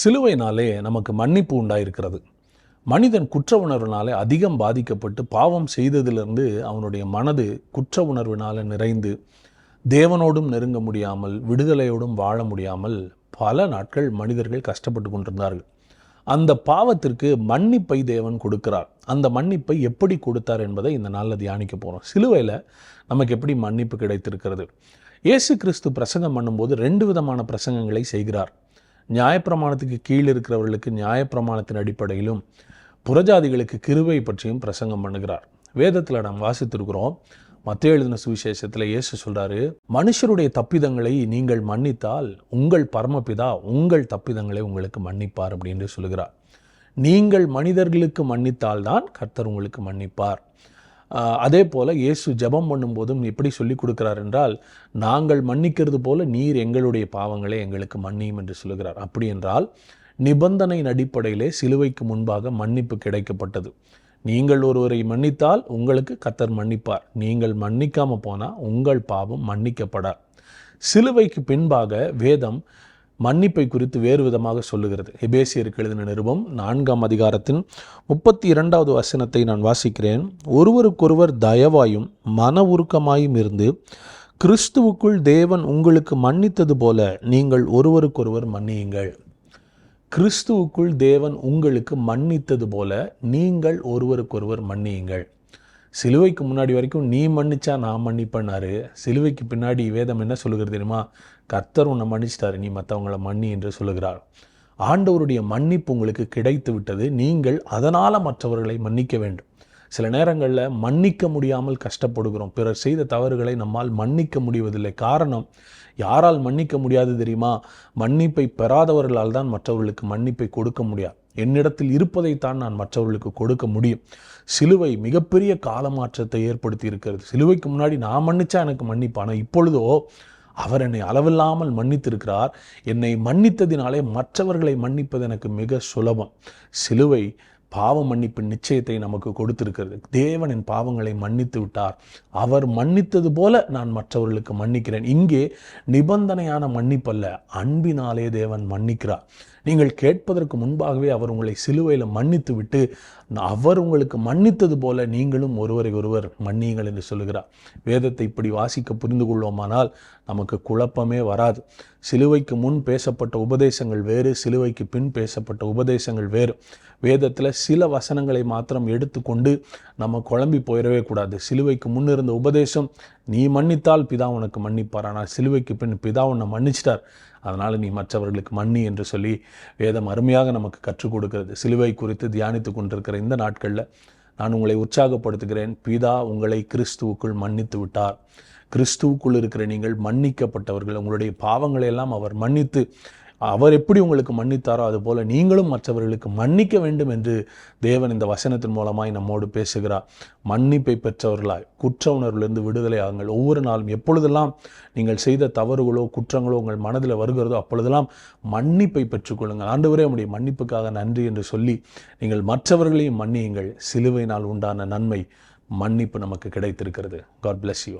சிலுவைனாலே நமக்கு மன்னிப்பு உண்டாயிருக்கிறது. மனிதன் குற்ற உணர்வினாலே அதிகம் பாதிக்கப்பட்டு பாவம் செய்ததிலிருந்து அவனுடைய மனது குற்ற உணர்வினால் நிறைந்து தேவனோடும் நெருங்க முடியாமல் விடுதலையோடும் வாழ முடியாமல் பல நாட்கள் மனிதர்கள் கஷ்டப்பட்டு கொண்டிருந்தார்கள். அந்த பாவத்திற்கு மன்னிப்பை தேவன் கொடுக்கிறார். அந்த மன்னிப்பை எப்படி கொடுத்தார் என்பதை இந்த நாளில் தியானிக்க போகிறோம் சிலுவையில் நமக்கு எப்படி மன்னிப்பு கிடைத்திருக்கிறது? இயேசு கிறிஸ்து பிரசங்கம் பண்ணும்போது ரெண்டு விதமான பிரசங்கங்களை செய்கிறார். நியாயப்பிரமாணத்துக்கு கீழ் இருக்கிறவர்களுக்கு நியாயப்பிரமாணத்தின் அடிப்படையிலும் புறஜாதிகளுக்கு கிருவை பற்றியும் பிரசங்கம் பண்ணுகிறார். வேதத்தில் நாம் வாசித்திருக்கிறோம். மத்திய எழுதின சுவிசேஷத்தில் இயேசு சொல்கிறாரு மனுஷருடைய தப்பிதங்களை நீங்கள் மன்னித்தால் உங்கள் பரமபிதா உங்கள் தப்பிதங்களை உங்களுக்கு மன்னிப்பார் அப்படின்னு சொல்லுகிறார். நீங்கள் மனிதர்களுக்கு மன்னித்தால்தான் கர்த்தர் உங்களுக்கு மன்னிப்பார். அதே போல் இயேசு ஜெபம் பண்ணும்போதும் எப்படி சொல்லி கொடுக்கிறார் என்றால் நாங்கள் மன்னிக்கிறது போல நீர் எங்களுடைய பாவங்களை எங்களுக்கு மன்னியும் என்று சொல்லுகிறார். அப்படி என்றால் நிபந்தனையின் அடிப்படையிலே சிலுவைக்கு முன்பாக மன்னிப்பு கிடைக்கப்பட்டது. நீங்கள் ஒருவரை மன்னித்தால் உங்களுக்கு கத்தர் மன்னிப்பார். நீங்கள் மன்னிக்காம போனால் உங்கள் பாவம் மன்னிக்கப்படார் சிலுவைக்கு பின்பாக வேதம் மன்னிப்பை குறித்து வேறு விதமாக சொல்லுகிறது. எபேசியருக்கு எழுதின நிருபம் நான்காம் அதிகாரத்தின் முப்பத்தி இரண்டாவது வசனத்தை நான் வாசிக்கிறேன். ஒருவருக்கொருவர் தயவாயும் மன உருக்கமாயும் இருந்து கிறிஸ்துவுக்குள் தேவன் உங்களுக்கு மன்னித்தது போல நீங்கள் ஒருவருக்கொருவர் மன்னியுங்கள். கிறிஸ்துவுக்குள் தேவன் உங்களுக்கு மன்னித்தது போல நீங்கள் ஒருவருக்கொருவர் மன்னியுங்கள். சிலுவைக்கு முன்னாடி வரைக்கும் நீ மன்னிச்சா நான் மன்னிப்பேன்னாரு. சிலுவைக்கு பின்னாடி வேதம் என்ன சொல்லுகிறது தெரியுமா? கர்த்தர் உன்னை மன்னிச்சிட்டாரு நீ மற்றவங்களை மன்னி என்று சொல்லுகிறார். ஆண்டவருடைய மன்னிப்பு உங்களுக்கு கிடைத்து விட்டது நீங்கள் அதனால் மற்றவர்களை மன்னிக்க வேண்டும். சில நேரங்களில் மன்னிக்க முடியாமல் கஷ்டப்படுகிறோம். பிறர் செய்த தவறுகளை நம்மால் மன்னிக்க முடிவதில்லை. காரணம் யாரால் மன்னிக்க முடியாது தெரியுமா? மன்னிப்பை பெறாதவர்களால் தான் மற்றவர்களுக்கு மன்னிப்பை கொடுக்க முடியாது. என்னிடத்தில் இருப்பதைத்தான் நான் மற்றவர்களுக்கு கொடுக்க முடியும். சிலுவை மிகப்பெரிய காலமாற்றத்தை ஏற்படுத்தி இருக்கிறது சிலுவைக்கு முன்னாடி நான் மன்னிச்சா எனக்கு மன்னிப்பு. இப்பொழுதோ அவர் என்னை அளவில்லாமல் மன்னித்திருக்கிறார். என்னை மன்னித்ததினாலே மற்றவர்களை மன்னிப்பது எனக்கு மிக சுலபம். சிலுவை பாவ மன்னிப்பின் நிச்சயத்தை நமக்கு கொடுத்திருக்கிறது. தேவன் என் பாவங்களை மன்னித்து விட்டார். அவர் மன்னித்தது போல நான் மற்றவர்களுக்கு மன்னிக்கிறேன். இங்கே நிபந்தனையான மன்னிப்பல்ல. அன்பினாலே தேவன் மன்னிக்கிறார். நீங்கள் கேட்பதற்கு முன்பாகவே அவர் உங்களை சிலுவையில் மன்னித்து விட்டு அவர் உங்களுக்கு மன்னித்தது போல நீங்களும் ஒருவரை ஒருவர் மன்னியுங்கள் என்று சொல்லுகிறார். வேதத்தை இப்படி வாசிக்க புரிந்து கொள்வோமானால் நமக்கு குழப்பமே வராது. சிலுவைக்கு முன் பேசப்பட்ட உபதேசங்கள் வேறு சிலுவைக்கு பின் பேசப்பட்ட உபதேசங்கள் வேறு. வேதத்தில் சில வசனங்களை மாத்திரம் எடுத்துக்கொண்டு நம்ம குழம்பி போயிடவே கூடாது. சிலுவைக்கு முன் இருந்த உபதேசம் நீ மன்னித்தால் பிதா உனக்கு மன்னிப்பார். ஆனால் சிலுவைக்கு பின் பிதா உன்னை மன்னிச்சிட்டார். அதனால் நீ மற்றவர்களுக்கு மன்னி என்று சொல்லி வேதம் அருமையாக நமக்கு கற்றுக் கொடுக்கிறது. சிலுவை குறித்து தியானித்து கொண்டிருக்கிற இந்த நாட்களில் நான் உங்களை உற்சாகப்படுத்துகிறேன். பிதா உங்களை கிறிஸ்துவுக்குள் மன்னித்து விட்டார். கிறிஸ்துவுக்குள் இருக்கிற நீங்கள் மன்னிக்கப்பட்டவர்கள். உங்களுடைய பாவங்களை எல்லாம் அவர் மன்னித்து அவர் எப்படி உங்களுக்கு மன்னித்தாரோ அதுபோல் நீங்களும் மற்றவர்களுக்கு மன்னிக்க வேண்டும் என்று தேவன் இந்த வசனத்தின் மூலமாய் நம்மோடு பேசுகிறார். மன்னிப்பை பெற்றவர்களாய் குற்ற உணர்விலிருந்து விடுதலை ஆகுங்கள். ஒவ்வொரு நாளும் எப்பொழுதெல்லாம் நீங்கள் செய்த தவறுகளோ குற்றங்களோ உங்கள் மனதில் வருகிறதோ அப்பொழுதெல்லாம் மன்னிப்பை பெற்றுக்கொள்ளுங்கள். ஆண்டவரே உடைய மன்னிப்புக்காக நன்றி என்று சொல்லி நீங்கள் மற்றவர்களையும் மன்னியுங்கள். சிலுவையினால் உண்டான நன்மை மன்னிப்பு நமக்கு கிடைத்திருக்கிறது. God bless you